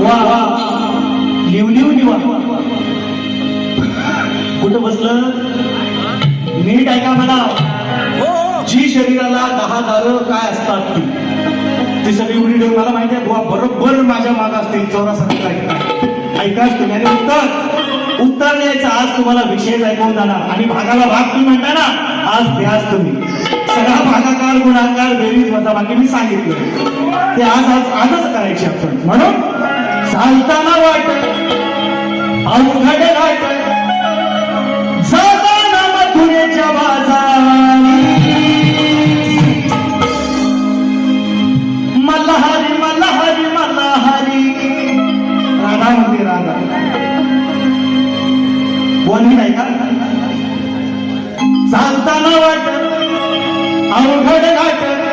वा वा. Live live लिवा कुठं बसलं? नीट ऐका मला. जी शरीराला दहा दारं काय असतात ती? ती सगळी उडी ठेवून मला माहिती आहे बुवा बरोबर माझ्या माग असतील चौरासाठी ऐका ऐकाच तुम्ही. आणि उत्तर? उत्तर द्यायचं. आज तुम्हाला विषय ऐकवून जाणार. आणि भागाला भाग तुम्ही म्हणता ना आज द्याच तुम्ही. सगळा भागाकार गुणाकार बेरीज वजा बाकी मी सांगितलं. ते आज आज आजच करायचे आपण. म्हणून चालताना वाट अवघड घाट जाताना मथुरेच्या बाजारी मल्हारी मल्हारी मल्हारी. राधा म्हणते राधा. कोणी नाही का? चालताना वाट अवघड घाट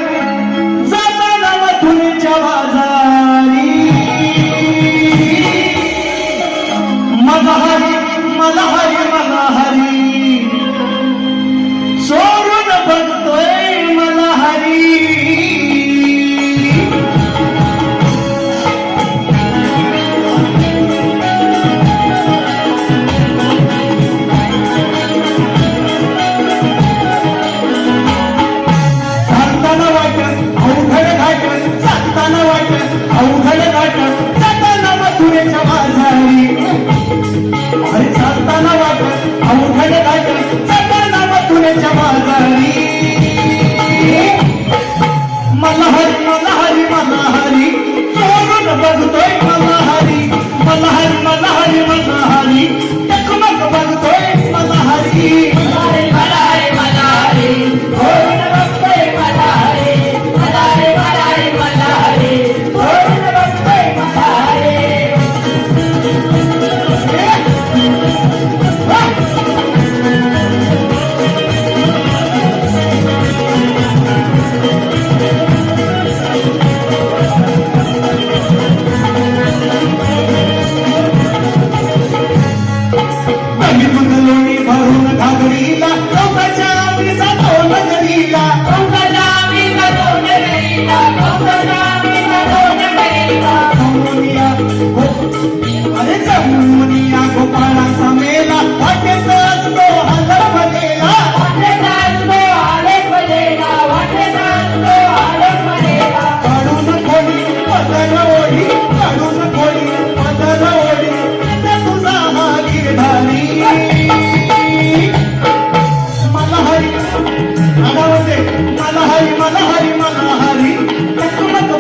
हरी मला हरी. मला हरी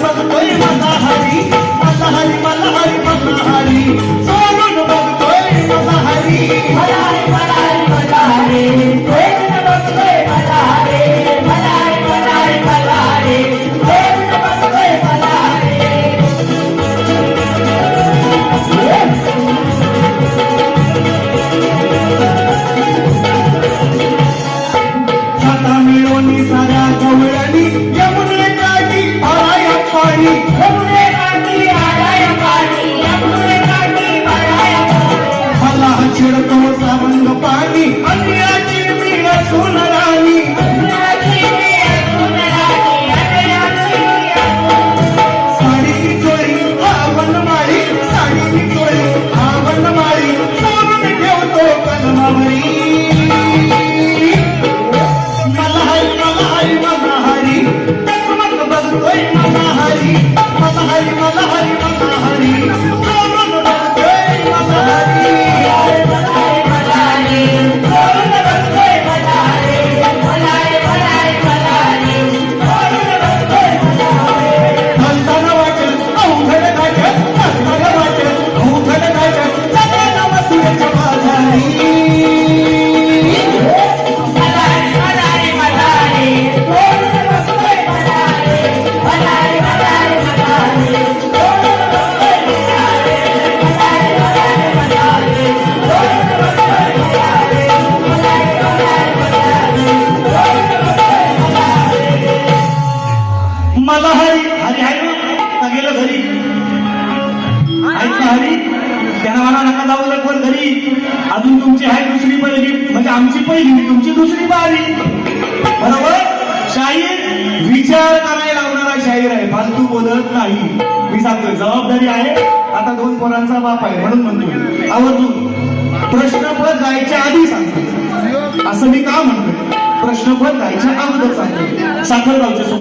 बघतोय मला हरी मला हरी मला हरी मला हरी मला हरी हरी हरी. गेलं घरी. ऐकलं हरी. त्यांना मला नका जाऊ लवकर घरी. अजून तुमची आहे दुसरी पहिली. म्हणजे आमची पहिली तुमची दुसरी बारी. बरोबर? शाहीर विचार करायला लावणारा शाहीर आहे. फालतू बोलत नाही. मी सांगतोय जबाबदारी आहे. आता दोन पोरांचा बाप आहे म्हणून म्हणतोय. आवर्जून. प्रश्नपद गायच्या आधी सांगतो असं मी का म्हणतोय? प्रश्नपद गायच्या अगोदर सांगतोय. साखरगावचे